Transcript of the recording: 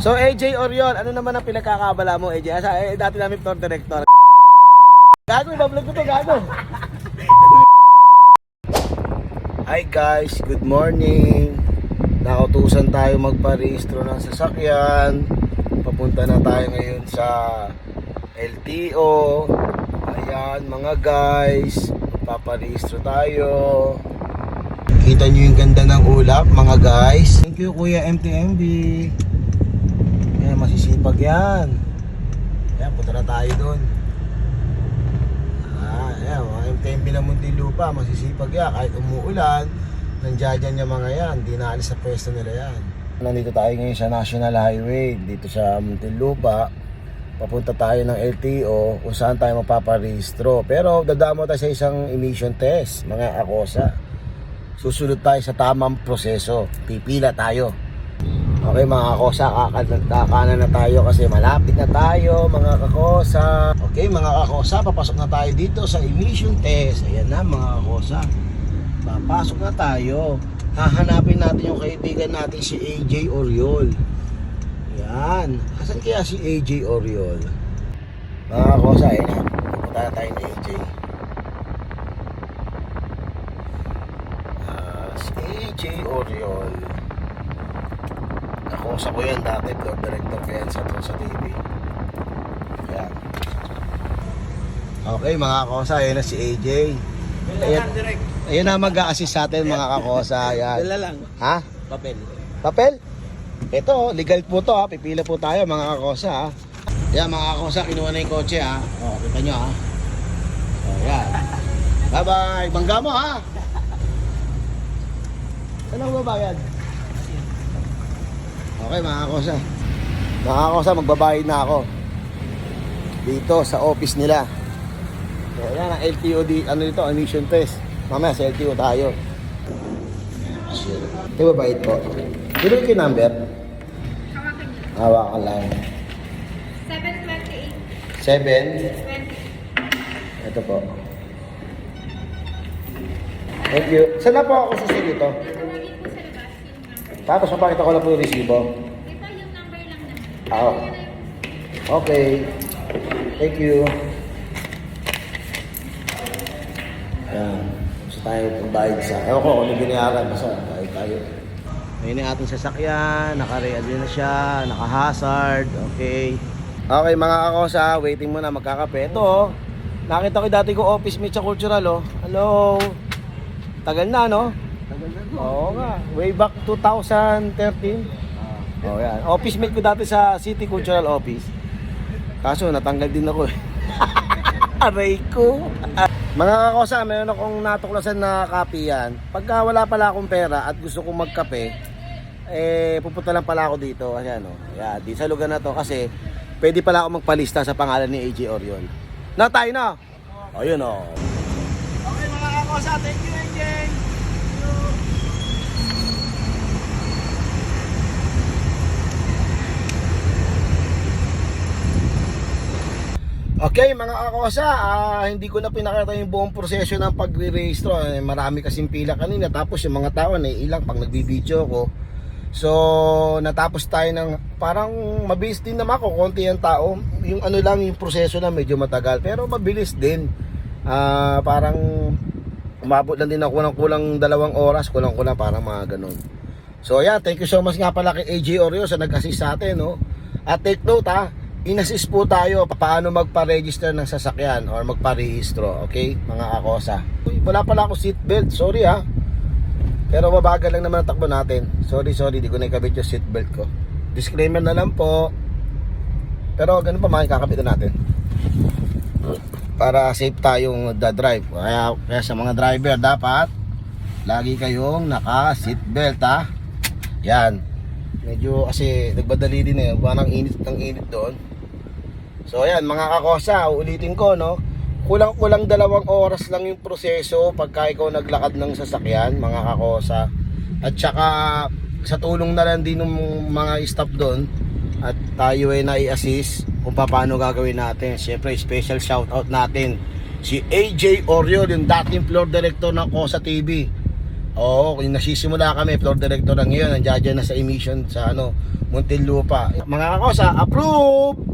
So AJ Oriol, ano naman ang pinagkakabala mo AJ? Asa, eh, dati namin floor director. Gago, ibablog ko to, gago. Hi guys, good morning. Nakautusan tayo magparehistro ng sasakyan. Papunta na tayo ngayon sa LTO. Ayan mga guys, paparehistro tayo. Kita nyo yung ganda ng ulap mga guys. Thank you Kuya MTMB. Yan, masisipag yan. Yan, punta na tayo doon. Ah, yan, mga MTMB na Muntinlupa, masisipag yan. Kahit umuulan, nandiyan yung mga yan. Di naalis sa pwesto nila yan. Nandito tayo ngayon sa National Highway, dito sa Muntinlupa. Papunta tayo ng LTO kung saan tayo mapaparehistro. Pero dadamo tayo sa isang emission test, mga akosa. Susunod tayo sa tamang proseso. Pipila tayo. Okay mga kakosa, kakanan, na tayo kasi malapit na tayo mga kakosa. Okay mga kakosa, papasok na tayo dito sa emission test. Ayan na mga kakosa. Papasok na tayo. Hahanapin natin yung kaibigan natin si AJ Oriol. Yan. Asan kaya si AJ Oriol? Mga kakosa, ayan na. Pupunta na tayo ni AJ. Ah, si AJ Oriol. Nakusa ko yan dati, floor director ko yan sa sa TV. Yan. Okay mga kakosa, ayan na si AJ. Ayan, ayan na mag-a-assist sa atin mga kakosa. Yan. Dala lang. Ha? Papel. Papel? Ito, legal po to ha. Pipila po tayo mga kakosa ha. Yan mga kakosa, kinuha na yung kotse ha. O, kita nyo ha. O, yan. Bye-bye. Bangga mo ha. Saan ako babayad? Okay mga kakosa. Mga kakosa, magbabayad na ako. Dito sa office nila. So, yan ang LTO, di, ano dito, emission test. Mamaya sa LTO tayo. Ito ba bayad po? Dito yung number? Hawakan niyo. Lang. 728. 7. 20. Ito po. Thank you. Saan na po ako susunod dito? Tawagin po sa labas yung number. Tapos mapakita ko lang po yung resibo. Ito yung number lang naman. Ah, na yung Okay. Thank you. Ayan. Gusto tayo pagbayad sa... Ewan ko kung ano binayaran. Basta bayad tayo. Ngayon yung ating sasakyan. Naka-real na siya. Naka-hazard. Okay. Okay mga kakosa. Waiting muna. Magkakape. Ito oh. Nakita ko dati ko office mate sa cultural oh. Hello. Tagal na no? Oo nga. Way back 2013. Oh, yan. Office mate ko dati sa City Cultural Office. Kaso natanggal din ako eh. Aray ko. Mga kakosa, meron akong natuklasan na copy yan. Pagka wala pala akong pera at gusto kong magkape, eh, pupunta lang pala ako dito. Kasi ano, yeah, di sa lugar na to kasi pwede pala ako magpalista sa pangalan ni AJ Orion. Na tayo na. O, yun o. Okay mga kakosa, thank you AJ. Okay mga kakosa, ah, hindi ko na pinakita yung buong proseso ng pagre-rehistro. Eh, marami kasing pila kanina tapos yung mga tao na ilang pag nagbibideo ko. So natapos tayo ng parang mabilis din naman ako, konti ang tao. Yung ano lang yung proseso na medyo matagal pero mabilis din. Ah, parang umabot lang din ako ng kulang dalawang oras, kulang-kulang parang mga ganun. So yeah, thank you so much nga pala kay AJ Oreo sa nag-assist sa atin, no? At take note ha, inassist po tayo paano magpa-register ng sasakyan or magpa-rehistro, okay? Mga kakosa. Uy, wala pala ako seatbelt, sorry ha. Pero mabagal lang naman takbo natin. Sorry, sorry, di ko na ikabit yung seatbelt ko. Disclaimer na lang po. Pero ganun pa, makikakabit na natin. Para safe tayong da-drive. Kaya, kaya sa mga driver, dapat lagi kayong naka-seatbelt ha. Yan. Medyo kasi nagbadali din eh. Parang init ng init doon. So ayan mga kakosa, ulitin ko no. Kulang-kulang dalawang oras lang yung proseso pagka ikaw naglakad ng sasakyan, mga kakosa. At saka sa tulong na lang din ng mga staff doon at tayo ay nai-assist kung paano gagawin natin. Siyempre, special shoutout natin si AJ Oriol, yung dating floor director ng Kosa TV. Oo, kung nagsisimula kami, floor director na ngayon, nandiyan na sa emission sa ano, Muntinlupa. Mga kakosa, approve!